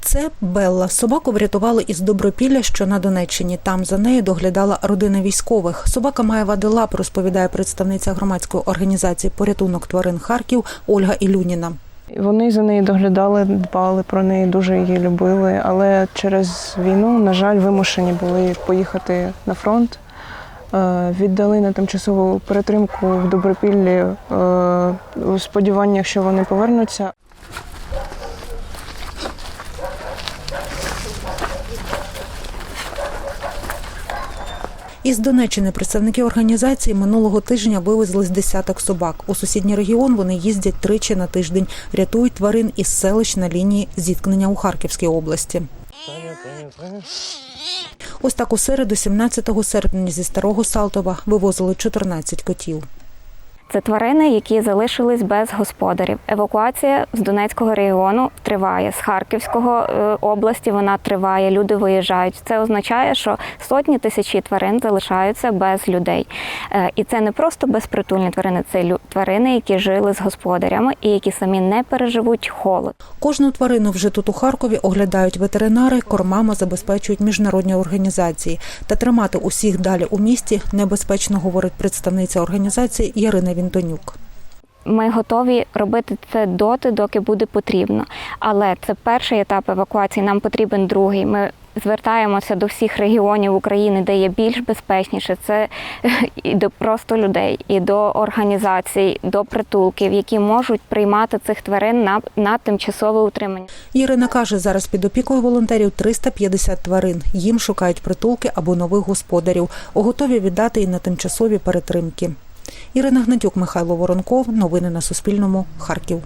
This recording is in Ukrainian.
Це Белла. Собаку врятували із Добропілля, що на Донеччині. Там за нею доглядала родина військових. Собака має вади лап, розповідає представниця громадської організації Порятунок тварин Харків Ольга Ілюніна. Вони за нею доглядали, дбали про неї, дуже її любили. Але через війну, на жаль, вимушені були поїхати на фронт. Е, Віддали на тимчасову перетримку в Добропіллі е, у сподіваннях, що вони повернуться. Із Донеччини представники організації минулого тижня вивезли з десяток собак. У сусідній регіон вони їздять тричі на тиждень, рятують тварин із селищ на лінії зіткнення у Харківській області. Ось так у середу, 17 серпня, зі старого Салтова вивозили 14 котів. Це тварини, які залишились без господарів. Евакуація з Донецького регіону триває, з Харківського е, області вона триває. Люди виїжджають. Це означає, що сотні тисячі тварин залишаються без людей. Е, І це не просто безпритульні тварини, це тварини, які жили з господарями і які самі не переживуть холод. Кожну тварину вже тут у Харкові оглядають ветеринари, кормами забезпечують міжнародні організації. Та тримати усіх далі у місті небезпечно, говорить представниця організації Ярина Вінтонюк. Ми готові робити це доти, доки буде потрібно. Але це перший етап евакуації. Нам потрібен другий. Ми звертаємося до всіх регіонів України, де є більш безпечніше. Це і до просто людей, і до організацій, до притулків, які можуть приймати цих тварин на, на тимчасове утримання. Ірина каже, зараз під опікою волонтерів 350 тварин. Їм шукають притулки або нових господарів, готові віддати і на тимчасові перетримки. Ірина Гнатюк, Михайло Воронков. Новини на Суспільному. Харків.